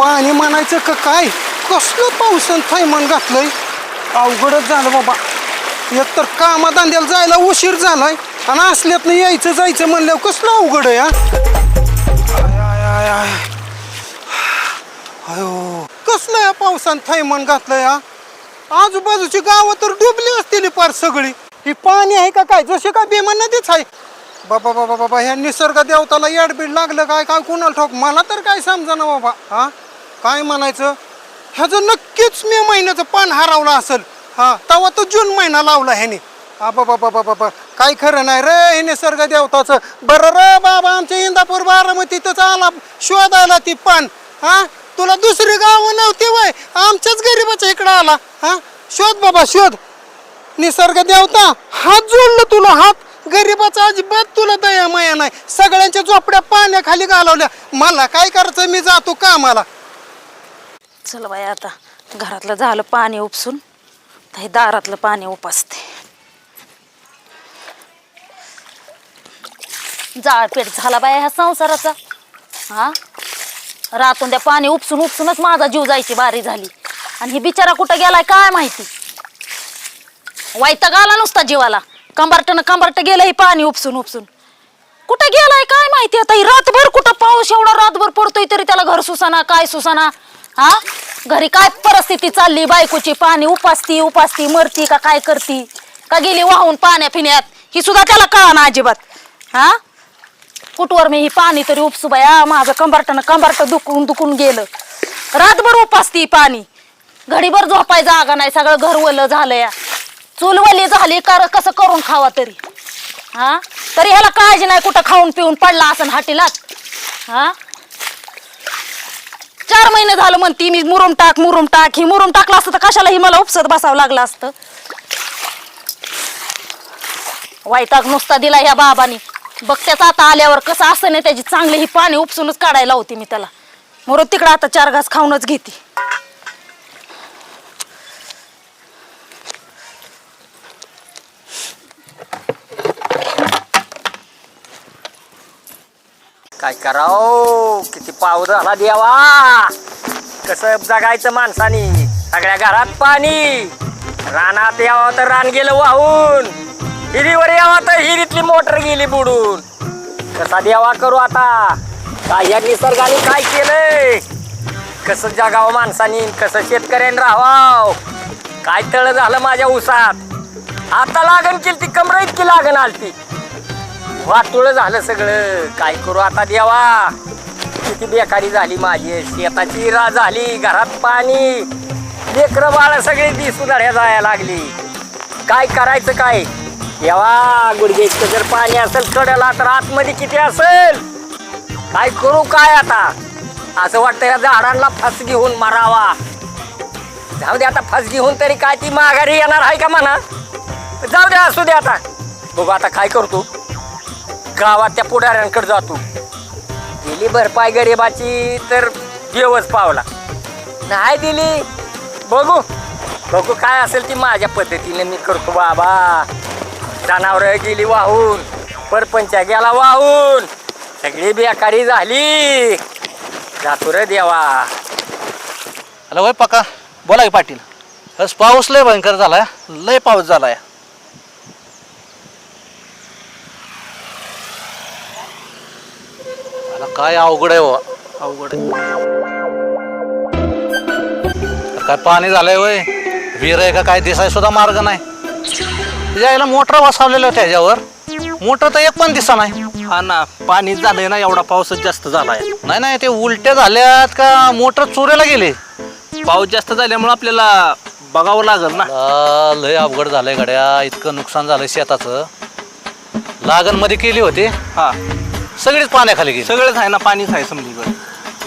पाणी म्हणायचं का काय? कसलं पावसान थैमान घातलंय? अवघडच झालं बाबा. एक तर कामाधंद्याला जायला उशीर झालाय आणि असल्यातनं यायचं जायचं म्हणल्यावर कसलं अवघड आहे हा? अयो कसलं या पावसान थैमान घातलंय आजूबाजूची गावं तर डुबली असतील पार सगळी. ही पाणी आहे का काय? जसे का बेमान नदीच आहे? बाबा बाबा बाबा ह्या निसर्ग देवताला येडबीड लागलं काय? काय कुणाला ठोक मला तर काय समजा ना बाबा हा? काय म्हणायचं? ह्याचं नक्कीच मे महिन्याचं पान हरवलं असेल. हा तेव्हा तो जून महिना लावला ह्याने. हा बाबा बाबा बाबा काय खरं नाही रे हे निसर्ग देवताचं बरं रे बाबा आमच्या इंदापूर बारामतीतच आला शोधायला ती पान. हा तुला दुसरी गावं नव्हती वय. आमच्याच गरीबाच्या इकडं आला. हा शोध बाबा शोध. निसर्ग देवता हात जोडलं तुला हात. गरीबाचा अजिबात तुला दया माया नाही. सगळ्यांच्या झोपड्या पाण्याखाली घालवल्या. मला काय करायचं? मी जातो कामाला. चल बाई आता घरातलं झालं पाणी उपसून तर हे दारातलं पाणी उपासते. जाळपेट झाला बाया ह्या संसाराचा. हा? रातून त्या पाणी उपसून उपसूनच माझा जीव जायची बारी झाली. आणि हे बिचारा कुठं गेलाय काय माहिती? वैताग आला नुसता जीवाला. कंबारटनं कंबारट गेलं हे पाणी उपसून उपसून. कुठं गेलाय काय माहिती आता? ही रातभर कुठं पाऊस एवढा रातभर पडतोय तरी त्याला घर सुसाना काय सुसाना? हा? घरी काय परिस्थिती चालली? बायकोची पाणी उपासती उपासती मरती का काय करती? का गेली वाहून पाण्या पिण्यात ही सुद्धा त्याला कळा ना अजिबात. हा? कुठवर मी ही पाणी तरी उपसू बाया माझं कंबरटनं कंबरट दुखून दुखून गेलं. रातभर उपासती पाणी. घडीभर झोपाय जागा नाही सगळं घरवलं झालं या चूलवली झाली कर कसं करून खावा तरी? हा? तरी ह्याला काळजी नाही कुठं खाऊन पिऊन पडला असं हाटीलाच. हा? चार महिने झालं म्हणती मी मुरुम टाक मुरुम टाक. ही मुरुम टाकलं असतं तर कशाला ही मला उपसत बसावं लागलं असतं. वाईटाक नुसता दिला ह्या बाबानी. बघ त्याचं आता आल्यावर कसं असं नाही त्याची चांगली ही पाणी उपसूनच काढायला होती मी त्याला. मुरुम तिकडं आता चार घास खाऊनच घेते. काय कराव? किती पाऊस झाला देवा. कसं जगायचं माणसानी? सगळ्या घरात पाणी. रानात यावं तर रान गेलं वाहून. हिरीवर यावं तर हिरीतली मोटर गेली बुडून. कसा देवा करू आता? काय या निसर्गाने काय केलंय? कसं जगावं माणसानी? कसं शेतकऱ्याने राहावं? काय तळ झालं माझ्या उसात? आता लागण केली ती कमरेत की लागण आलती. वाटोळ झालं सगळं. काय करू आता देवा? किती बेकारी झाली माझी. शेताची रा झाली घरात पाणी. लेकरं बाळ सगळी दिसून जायला लागली. काय करायचं काय? देवा गुडघ्याचं जर पाणी असेल कडेला तर आतमध्ये किती असेल? काय करू काय आता? असं वाटतं या झाडांना फस घेऊन मारावा. जाऊ दे आता फस घेऊन तरी काय ती माघारी येणार आहे का म्हणा? जाऊ दे असू दे आता. बघू आता काय करतो. गावात त्या पुढाऱ्यांकडे जातो. दिली भरपाई गरिबाची तर देवच पावला. नाही दिली? बघू. बघू काय असेल ती माझ्या पद्धतीने मी करतो. बाबा जनावर गेली वाहून. परपंचा गेला वाहून. सगळी बेकारी झाली. जातो रे देवा. हॅलो वय पका बोला की पाटील. बस पाऊस लय भयंकर झाला लय पाऊस झाला आहे मला काय अवघड आहे अवघड. आहे तर काय पाणी झालंय वय? विहीर आहे का काय दिसाय सुद्धा मार्ग नाही. यायला मोटर बसवलेलं होत्या ह्याच्यावर. मोटर तर एक पण दिसा नाही. हा ना पाणी झालंय ना एवढा पाऊसच जास्त झालाय. नाही नाही ते उलट्या झाल्यात का मोटर चोऱ्याला गेले? पाऊस जास्त झाल्यामुळे आपल्याला बघावं लागल ना. लय अवघड झालंय गड्या. इतकं नुकसान झालंय शेताचं. लागणमध्ये केली होती. हा. सगळीच पाण्याखाली गेली. सगळंच आहे ना पाणीच आहे समजीकडे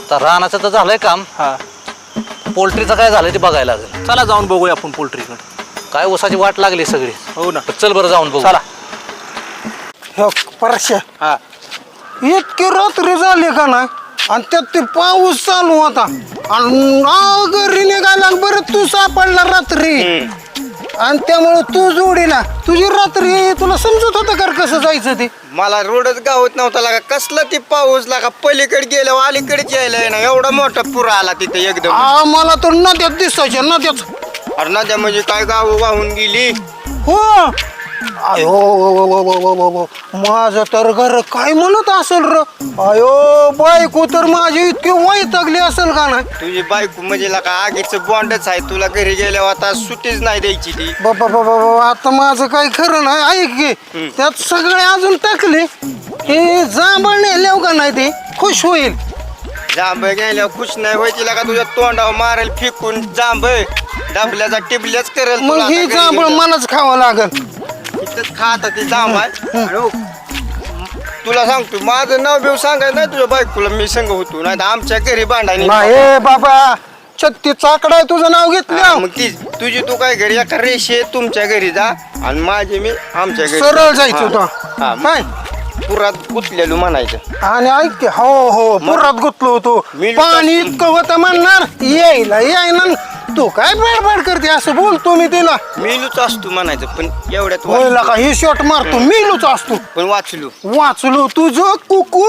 तर रानाचं तर झालंय काम. हा. पोल्ट्रीचं काय झालंय ते बघायला लागेल. चला जाऊन बघूया आपण पोल्ट्रीकडे. काय ऊसाची वाट लागली सगळी. हो ना. चल बरं जाऊन बघू. चला. परश्या हा. इतकी रात्री झाली का ना आणि त्यात ते पाऊस चालू होता. आणि घरी निघायला बरं तू सापडला रात्री. आणि त्यामुळे तू जोडीला तुझी रात्री तुला समजत होतं का रे कसं जायचं ते? मला रोडच गावत नव्हता लागा. कसला ती पाऊस लागा. पलीकडे गेलो अलीकडेच यायला ना एवढा मोठा पूर आला तिथे एकदम. आ, मला तर नद्यात दिसायच्या नद्यात. अरे नद्या म्हणजे काय गाव वाहून गेली? हो. वो. माझं तर घर काय म्हणत असेल र? अयो बायको तर माझी इतकी वैतागली असेल का नाही? तुझी बायको म्हणजे लागा आगीचं बॉन्डच आहे. तुला घरी गेल्यावर आता सुट्टीच नाही द्यायची ती. बाबा बाबा बाबा आता माझं काही खरं नाही. ऐक की त्यात सगळे अजून टाकले. हे जांभळ नेल्याव का नाही ते? खुश होईल. जांभ गेल्यावर खुश नाही व्हायची लागा तुझ्या तोंडावर मारेल फेकून जांभ डाबल्याचा टिबल्याच करेल मग ही जांभळ. मलाच खावं लागल. इथंच खात ती जांभ आहे आणि हो, तुला सांगतो माझं नाव बिव सांगायचं नाही तुझ्या बायकोला मी संग होतो. नाही तर आमच्या घरी भांडायला नाही बाबा छत्तीस चाकडा आहे तुझं नाव घेतलं. मग ती तुझी तू काय घरी एका रेषे तुमच्या घरी जा. आणि माझे मी आमच्या घरी. सरळ जायचं हा. होतं. हा, काय? पुरात गुतलेलो म्हणायचं. आणि ऐक की, हो हो पुरात गुतलो होतो. मी पाणी इतकं होतं म्हणणार. यायला यायला तू काय बडबड करते? असं बोलतो मी तिला. मेलूच असतो म्हणायचं पण एवढ्यात वाचलो. का ही शॉट मारतो. मेलूच असतो. पण वाचलो. वाचलो तुझं कुकू.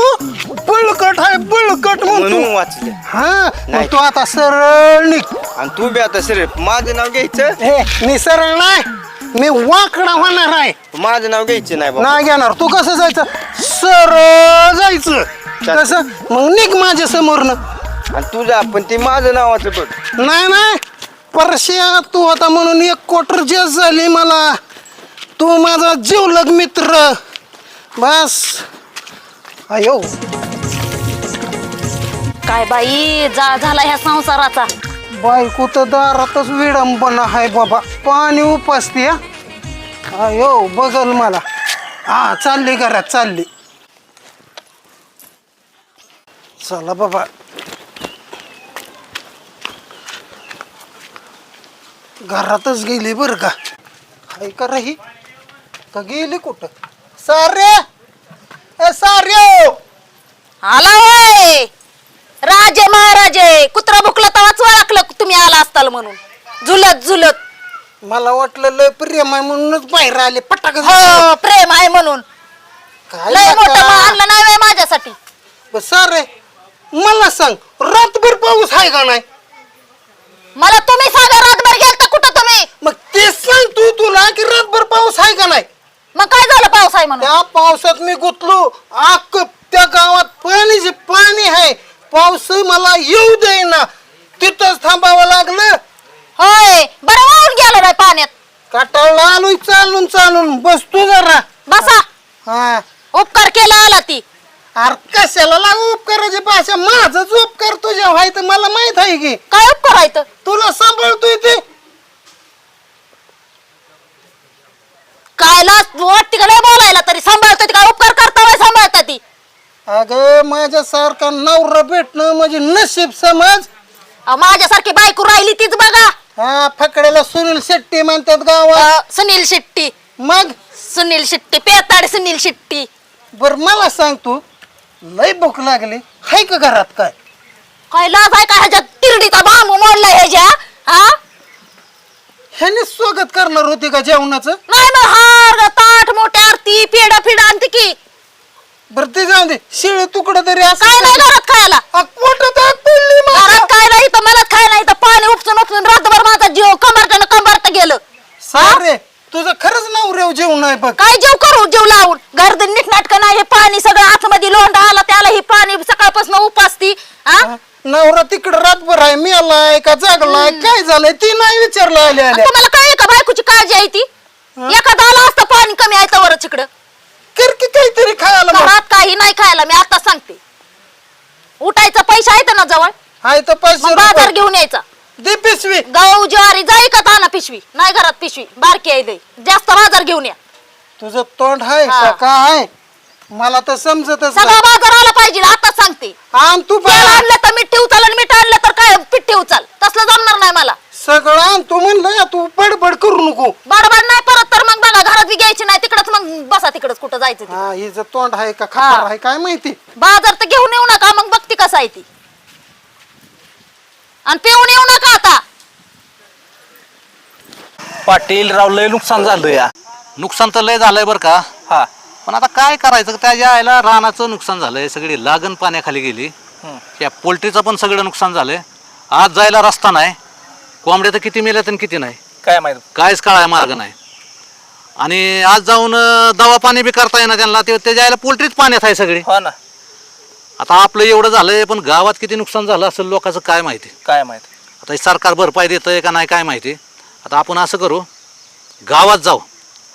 बळकट आहे बळकट म्हणून वाचले. हा मग. तू आता सरळ निघ. आणि तू बी आता सर माझं नाव घ्यायचं? हे मी सरळ नाही. मी वाकडा होणार आहे. माझं नाव घ्यायचं नाही बाबा. नाही घेणार. तू कसं जायचं? सरळ जायचं. चाल. कसं? मग निघ माझ्या समोरनं आणि तुझा पण ते माझं नावाचं बघ. नाही नाही. परश्या तू होता म्हणून एक कोटर जेस झाली मला. तू माझा जीवलग मित्र. बस. अयो. काय बाई जा झाला ह्या संसाराचा. बायको तर दारातच विडंबना आहे बाबा. पाणी उपासते. अयो बघल मला. हा चालली घरात चालली. चला बाबा. घरातच गेली बर का. हाय का रे ही का गेली कुठं? सारे ए सारे आला होय! राजे महाराजे कुत्रा भुकला तवाच ओळखलं तुम्ही आला असताल म्हणून. झुलत झुलत. मला वाटलं लय प्रेम आहे म्हणूनच बाहेर आले पटाक हो प्रेम आहे म्हणून. काय लय. मोठं आणलं नाही माझ्यासाठी? सारे मला सांग रातभर पाऊस आहे का नाही? मला तुम्ही सांगा रातभर गेलता कुठं तुम्ही? मग ते सांग तू तुला की रातभर पाऊस आहे का नाही? मग काय झालं पाऊस आहे म्हणून? त्या पावसात मी गुतलो आक त्या गावात पाणी पाणी आहे. पाऊस मला येऊ देईना. तिथंच थांबावं लागलं. होय बरं वाहून गेलं नाही पाण्यात. काटाळला आलोय चालून चालून. बसतो जरा. बसा. हा. उपकार केला आला ती. अरे कशाला लागू उपकाराची भाषा? माझाच उपकार तुझ्या व्हाय तर मला माहीत आहे की. काय उपकार आहे तर? तुला सांभाळतोय ते. काय लाज वाटते का नाही बोलायला तरी? सांभाळतात काय उपकार करता वय सांभाळता ती? अगं माझ्यासारखा नवरा भेटणं म्हणजे नशीब समज. अहो, माझ्यासारखी बायको राहिली तीच बघा. हा फकड्याला सुनील शेट्टी म्हणतात गावात. अ, सुनील शेट्टी. मग? सुनील शेट्टी पेताड सुनील शेट्टी. बर मला सांग तू. लय भूक लागली. हाय का घरात काय? काय लाज आहे का ह्याच्यात? तिरडीचा बांबू मोडला ह्याच्या हा? ह्याने स्वागत करणार होते का जेवणाचं? नाही मग हार ताट मोठ्या आरती पेडा फिडा आणते की. बर ते जाऊ दे. शिळे तुकडं तरी असं काय नाही घरात खायला. पोटात आग पडली माझ्या. घरात काय नाही तर मलाच काय नाही तर पाणी उपसून उपसून रातभर माझा जीव कंबरट्यानं कंबरट गेलं. सारे तुझं खरंच नवऱ्याव जेवण आहे बघ. काय जेव करू जेव लावून घर नीट नाटक नाही हे पाणी सगळं आतमध्ये लोंढा आला त्याला ही पाणी सकाळपासून उपासती हा नवरा रातभर आहे मी आलाय का जागलाय काय झालंय ती नाही विचारलं आल्या आल्या तुम्हाला काय का बायकोची काळजी आहे ती? एखादा आला असतं पाणी कमी आहे तर इकडं कर की काहीतरी खायला मग. घरात काही नाही खायला मी आता सांगते. उठायचं पैसे आहेत ना जवळ? आहे तर पैसे मग बाजार रुपये. घेऊन यायचा. दे पिशवी. गहू ज्वारी जाई का ताना पिशवी? नाही घरात पिशवी. बारकी आहे दे. जास्त बाजार घेऊन या. तुझं तोंड आहे हा. का काय? मला तर समजतच सगळा बाजार आला पाहिजे आता सांगते. आण तू तेल. आणलं तर मीठ उचल आणि मीठ आणलं तर काय पिठ्ठी उचल तसलं जमणार नाही मला. सगळं आण तू म्हणलं या तू बडबड करू नको. बडबड नाही परत तर मग बघा घरात बी घ्यायची नाही तिकडच मग बसा तिकडच कुठं जायचं ते. हा हिचं तोंड आहे का खापर आहे काय माहिती? बाजार तर घेऊन येऊ नका मग बघती कसं आहे ती. आणि पिऊन येऊ नका आता. पाटील राव लय नुकसान झालं या. नुकसान तर लय झालंय बरं का? हा. पण आता काय करायचं? त्याच्या आईला रानाचं नुकसान झालंय सगळी लागण पाण्याखाली गेली. त्या पोल्ट्रीचं पण सगळं नुकसान झालंय. आज जायला रस्ता नाही. कोंबड्या तर किती मेल्यात आणि किती नाही. काय माहीत? काहीच काळाय मार्ग नाही. आणि आज जाऊन अं, दवा पाणी बी करता येणार त्यांना. ते त्याच्या आईला पोल्ट्रीच पाण्यात आहे सगळी. हो ना. आता आपलं एवढं झालंय पण गावात किती नुकसान झालं असेल लोकांचं काय माहिती? काय माहीत? आता हे सरकार भरपाई देतंय का नाही काय माहिती? आता आपण असं करू. गावात जाऊ.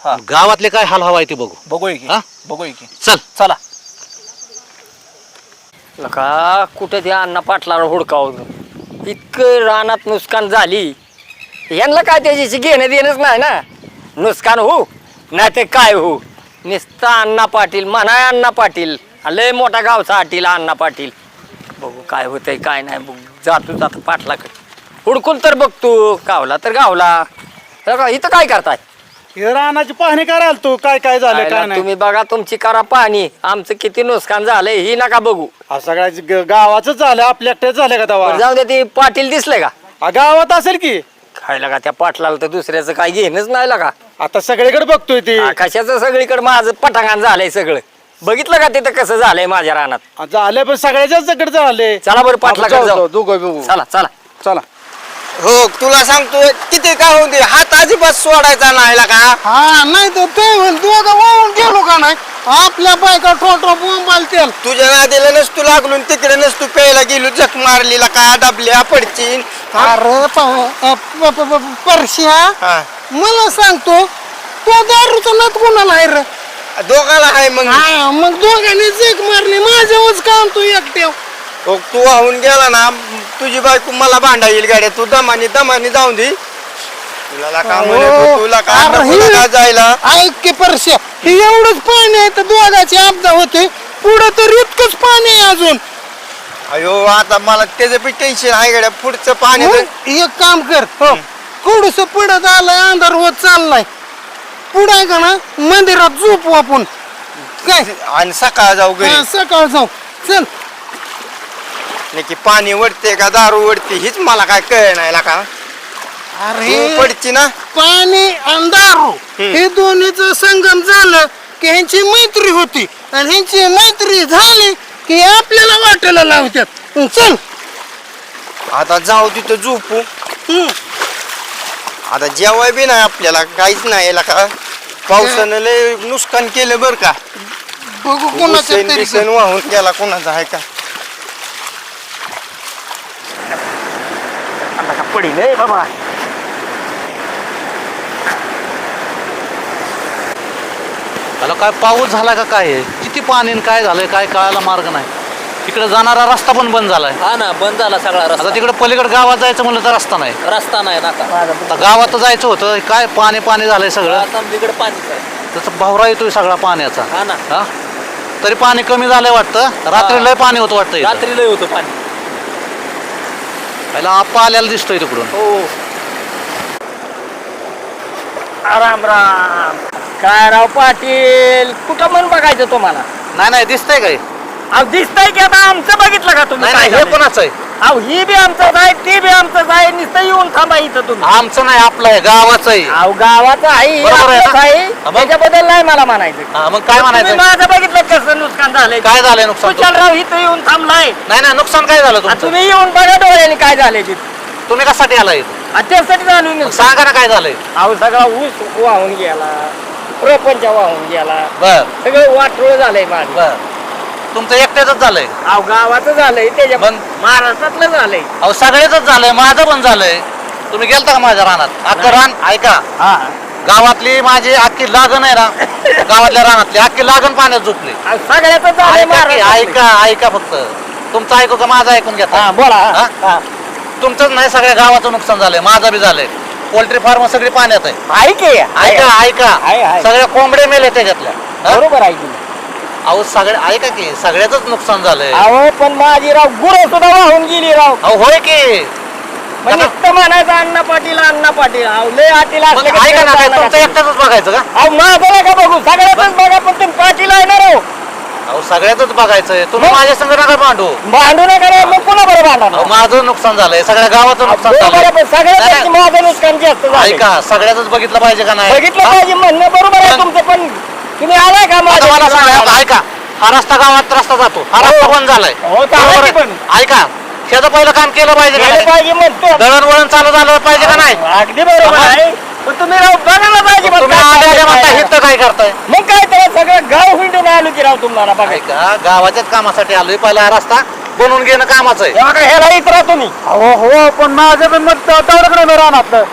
हा. गावातले काय हाल हवा आहे ते बघू. बघूय की हा? बघूय की. चल. चला. का कुठं त्या अण्णा पाटलाला हुडकावं इतकं रानात नुकसान झाली. यांना काय त्याच्याशी घेणं देणंच नाही ना? नुकसान हो नाही ते काय हो नुसतं अण्णा पाटील म्हणाय अण्णा पाटील. लय मोठा गावचा आटील अण्णा पाटील. बघू काय होतंय काय नाही बघू. जातो जातो पाटलाकडे. हुडकून तर बघतो गावला तर गावला. तर का- इथं काय करताय? हे रानाची पाहणी करायला तू काय काय झालं काय आयला नाही. तुम्ही बघा तुमची करा पाणी आमचं किती नुकसान झालंय ही नका बघू. हा सगळ्याच ग- गावाचं झालं आपल्या एकट्याच झालं का बरं तवा जाऊ दे ते पाटील दिसले का? हा, गावात असेल की. खायला का त्या पाटलाला तर दुसऱ्याचं काय घेणंच नाही का आता सगळीकडे बघतोय ते. आकाशाचं सगळीकडे? माझं पटांगण झालंय सगळं. बघितलं का तिथं कसं झालंय माझ्या रानात? हा, झालं पण सगळ्याच्याच सगळे झाले चला बरं पाटलाकडे जाऊ, दोघं बघू. चला चला. चला. हो तुला सांगतो किती का होऊन दे. हात अजिबात सोडायचा नाही का? हा नाही तर ते होईल. दोघं वाहून गेलो का नाही? आपल्या बायका ठोठो बोंबाल तेल. तुझ्या नादीला नसतो लागलो आणि तिकडे नसतो प्यायला गेलो. जख मारलीला का? डबल्या पडचीन. अरे प- अ- प- प- प- परश्या हा. मला सांगतो तो दारूचा नत कोणाला आहे रे? दोघाला आहे मग. हा मग दोघांनी जेक मारली. माझ्यावरच काम तू एकटेव हो, तू वाहून गेला ना तुझी बायको मला भांडा येईल गाड्या. तू दमानी दमानी जाऊन दे. तुला का म्हणे हो. तुला का अरे नको हे- का जायला? ऐक की परश्या हे एवढंच पाणी आहे तर दोघाची आपदा होते. पुढं तर इतकंच पाणी आहे अजून. अयो आता मला त्याचं बी टेन्शन आहे गाड्या. पुढचं पाणी तर- एक काम कर हो. थोडस पुढं आलाय अंधार होत चाललाय. पुढं आहे का ना मंदिरात झोपू आपण. काय? आणि सकाळ जाऊ घरी. हा, सकाळ जाऊ. चल. नाही की पाणी वडते का दारू वडते हीच मला काय कळ नाही का? अरे पडची ना? पाणी आणि दारू हे दोन्हीच संगम झालं की ह्यांची मैत्री होती आणि ह्यांची मैत्री झाली की आपल्याला वाटायला लावतात. चल. आता जाऊ तिथं झोपू. हम्म. आता जेवाय बी नाही आपल्याला काहीच नाही याला का? पावसानं लय नुकसान केलं बर का? बघू कोणाचं तरी बिसेन वाहून गेला कोणाचा आहे का? पडील बाबा. त्याला काय पाऊस झाला का काय आहे? किती पाणी आणि काय झालंय काय कळायला मार्ग नाही. तिकडे जाणारा रस्ता पण बंद झालाय. हा ना बंद झाला सगळा आता रस्ता तिकडे पलीकडे गावात जायचं म्हणलं तर रस्ता नाही. रस्ता नाही ना आता. गावात जायचं होतं काय पाणी पाणी झालंय सगळं? तिकडे पाणीच आहे. त्याचा भावरा येतोय सगळा पाण्याचा. हा ना. हा? तरी पाणी कमी झालंय वाटतं. रात्री लय पाणी होतं वाटतं इथं. रात्री लय होतं पाणी. पहिला आप्पा आल्याला दिसतोय तिकडून. हो. राम राम. काय राव पाटील? कुठं म्हणून बघायचं तुम्हाला? नाही नाही दिसतंय काय? अहो दिसतंय की आता आमचं बघितलं का तुम्ही नाही काय नाही हे झालंय? कोणाचं आहे? अहो ही बी आमचंच आहे ती बी आमचंच आहे. नुसतं येऊन थांबा इथं तुम्ही. आमचं नाही आपलं आहे गावाचं आहे अहो गावाचं आहे बरोबर आहे आपलंच ना? आहे. हा, मग? त्याच्याबद्दल नाही मला म्हणायचं. हा, मग काय तुम्ही म्हणायचं? माझं बघितलं कसं नुकसान झालंय? काय झालंय नुकसान राव इथं येऊन थांबलाय. नाही नाही नुकसान काय झालं आ, तुमचं? तुम्ही येऊन बघा डोळ्याने काय झालंय तिथं तुम्ही कशासाठी आलाय आ, त्यासाठी जाणून मग सांगा ना काय झालंय. अहो सगळा ऊस वाहून गेला प्रपंच वाहून गेला. बर. सगळं वाटोळ झालंय माझं. बर. तुमचं एकट्याच झालंय. अहो गावाचं झालंय त्याच्या? महाराष्ट्रातलं झालंय. अहो सगळ्याच झालंय माझं पण झालंय. तुम्ही गेलता का माझ्या रानात? अख्खं रान ऐका. हा. गावातली माझी अख्खी लागण आहे ना गावातल्या रानातले अख्खे लागण पाण्यात झोपले. सगळ्याच झालंय ऐका की, ऐका ऐका फक्त. तुमचं ऐकू का माझं ऐकून घेता हा बोला. हा? हा. तुमचंच नाही सगळ्या गावाचं नुकसान झालंय माझं बी झालंय. पोल्ट्री फार्म सगळी पाण्यात आहे. ऐक ऐका ऐका. आहे, आहे. सगळ्या कोंबड्या मेले त्याच्यातल्या. हा? बरोबर आहे की अहो सगळ्या ऐका की सगळ्याच नुकसान झालंय. अहो पण माझी राव गुरं सुद्धा वाहून गेली राव. अहो होय की? मग नुसतं म्हणायचं अण्णा पाटील अण्णा पाटील. अहो लय आटील मग असलं की ऐका ना काय अण्णा तुमचं पाटील. एकट्याच बघायचं का? अहो माझं नका बघू? सगळ्यातच बघा पण तुम्ही पाटील आहे ना राव. अहो सगळ्याच बघायचंय. तुम्ही मग? माझ्या संग नका भांडू. भांडू नका राव मग पुन्हा बरं भांडा अहो, माझं नुकसान झालंय. सगळ्या गावाचं नुकसान बरोबर आहे, झालंय पण सगळ्यात नाही, जास्त माझं नुकसान जास्त झालंय. ऐका सगळ्याच बघितलं पाहिजे का नाही? बघितलं हा? पाहिजे म्हणणं बरोबर आहे मग? तुमचं पण तुम्ही आलाय का आता मला माझ्या सांगा ऐका. हा रस्ता गावात रस्ता जातो. हा रस्ता बंद झालाय. हो, चालेल बरोबर की आहे? ऐका त्याचं पहिलं काम केलं पाहिजे का नाही? पाहिजे म्हणतो. दळणवळण चालू झालं पाहिजे का नाही? अगदी बरोबर हा. आहे. पण तुम्ही राव बघायला पाहिजे मग तुम्ही काय आल्या आल्या म्हणता चाललंय हिथं काय करताय? मग काय तर सगळं गाव हिंडून आलो की राव तुम्हाला बघा. ऐका गावाच्याच कामासाठी आलोय. पहिला हा रस्ता बनवून घेणं कामाचं आहे. ह्याला इतरा तुम्ही. हो हो पण माझं पण मत तेवढं रानातलं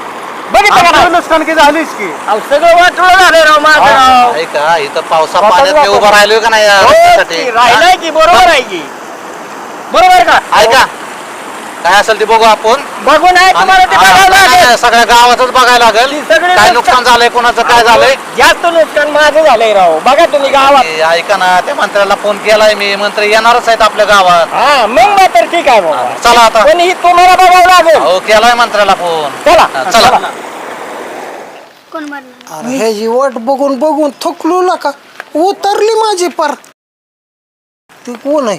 बघितलं का नाही? नुकसान की झालीच की? अहो, सगळं वाटलं झालं राव माझं राव इथं पावसा पाण्यात. उभं राहिलोय का नाही हो, राहिलाय की बरोबर आहे की. बरोबर का? ऐका. काय असेल ते बघू आपण. तुम्हाला ते हा, बघावं नाही, लागेल. नाही, सगळ्या गावातच बघायला लागेल. सगळी काय नुकसान- झालंय कोणाचं काय झालंय? जास्त नुकसान माझं झालंय राव. बघा तुम्ही गावात. ए, ऐका ना त्या मंत्र्याला फोन केलाय मी. मंत्री येणारच आहेत आपल्या गावात. हा मग मात्र ठीक आहे बाबा. चला आता. पण ही तुम्हाला बघावं लागेल. हो केलाय मंत्र्याला फोन. चला. चला. अरे वाट बघून बघून थकलो ना का उतरली माझी पार. ते कोण आहे?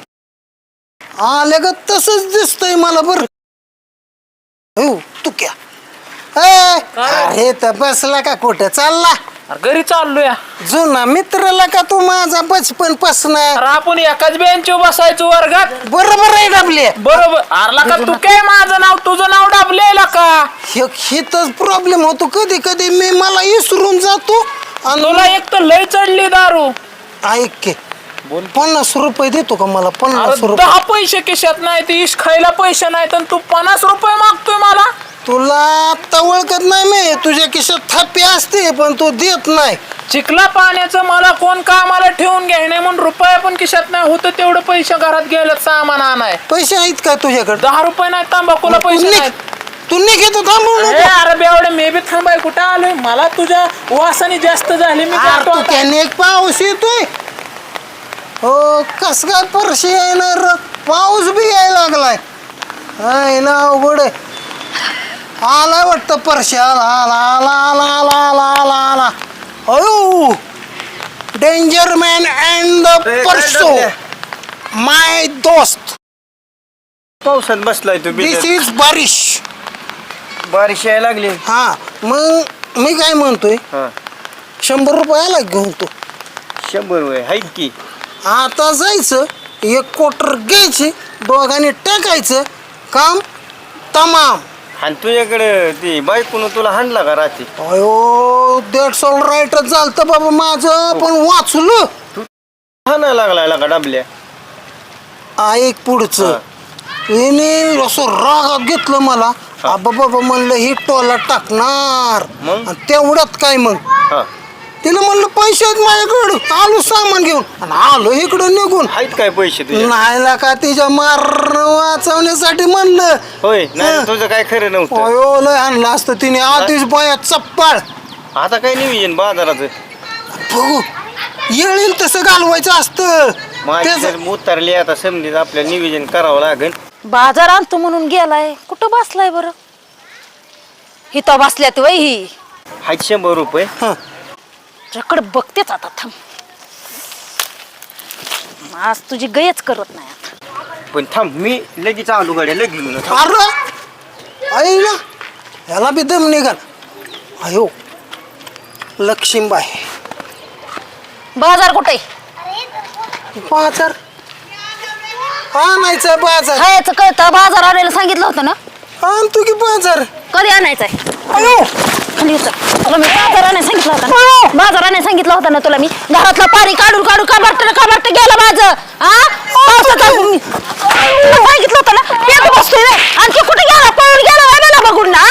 आल्या का तसंच दिसतंय मला बर. हो तू क्या? ए, अरे तर बसला का कुठे? चालला. घरी चाललोय. जुना मित्राला का तू माझा बचपन पासणार? आपण एकाच बेंच बसायचो वर्गात. बरोबर आहे डाबले. बरोबर. अरला का तू काय माझं नाव तुझं नाव डाबलेला का? हितच प्रॉब्लेम होतो. कधी कधी मी मला विसरून जातो. तुला आणि एक तर लय चढली दारू. ऐक के पन्नास रुपये देतो का मला? पन्नास अरे रुपये. दहा पैसे खिशात नाही ते इश खायला पैसे नाहीत आणि तू पन्नास रुपये मागतोय मला. तुला आता ओळखत नाही मी. तुझ्या खिशात थापी असते पण तू देत नाही. चिखला पाण्याचं मला कोण कामाला ठेवून घ्याय नाही म्हणून रुपये पण खिशात नाही होतं तेवढं पैसे घरात गेलं सामान आणाय. पैसे आहेत का तुझ्याकडे? दहा रुपये नाही तांबाखूला तू पैसे. नाहीत. तू निघतो थांबू अरे नको अरे बेवडे मे बी थांबाय कुठं आलोय? मला तुझ्या वासाने जास्त झाली मी जातो आता. त्याने एक पाऊस येतोय. हो कस काय परशी येणार पाऊस बी यायला लागलाय. हाय ना अवघड आहे. आलाय वाटतं परशी आला आला आला आला आला आला आला आला. अयो! डेंजर मॅन अँड द परसो माय दोस्त. पावसात बसलाय तू दिस बिचारी. इज बारिश. बारिश यायला लागली. हा मग मी काय म्हणतोय? हा. शंभर रुपयाला घेऊन तू? शंभर वय आहेत की. आता जायचं एक क्वार्टर घ्यायची दोघांनी टाकायचं काम तमाम. आणि तुझ्याकडे ती बायकोनं तुला हाणला का रात्री? अयो दॅट्स ऑल राईटच झालं बाबा माझं पण वाचलं. हाणायला लागलाय का डबल्या? ऐक पुढचं. हिने असं रागात घेतलं मला. आबा बाबा म्हणलं ही टोला टाकणार. मग? आणि तेवढ्यात काय मग? हा. तिला म्हणलं पैसे आहेत माझ्याकडं आलो सामान घेऊन. आणि आलो इकडं निघून. आहेत काय पैसे तुझे? नाही का तिच्या मार वाचवण्यासाठी म्हणलं. होय नाही हा. तुझं काय खरं नव्हतं. अयो लय आणलं असतं तिने. आधीच बाया चप्पाळ. आता काय नियोजन बाजाराचं? बघू येईल तसं घालवायचं असतं. माझी जर उतरली आता समजीत आपल्याला नियोजन करावं लागेल. बाजार आणतो म्हणून गेलाय. कुठं बसलाय बरं? इथं बसल्यात वय ही. आहेत शंभर रुपये? हं. तुझ्याकडे बघतेच आता थांब. आज तुझी गयच करत नाही आता. पण थांब मी लगेच आलो गाड्या लगेच अरे आई ना ह्याला बी दम निघाल. अयो लक्ष्मीबाई. बाजार कुठे? बाजार? आणायचं बाजार. खायचं कळतं बाजार आणायला सांगितलं होतं ना? आणतो की बाजार. कधी आणायचंय? अयो! खाली उतर. तुला मी बाजाराने सांगितलं होतं बाजाराने सांगितलं होतं ना तुला मी. घरातलं पाणी काढून काढून का वाटतं का वाटतं गेलं माझं. हा पावसाचा मी- सांगितलं होतं ना. बसतोय आणखी कुठे गेला? पळून गेला बाबा बघून ना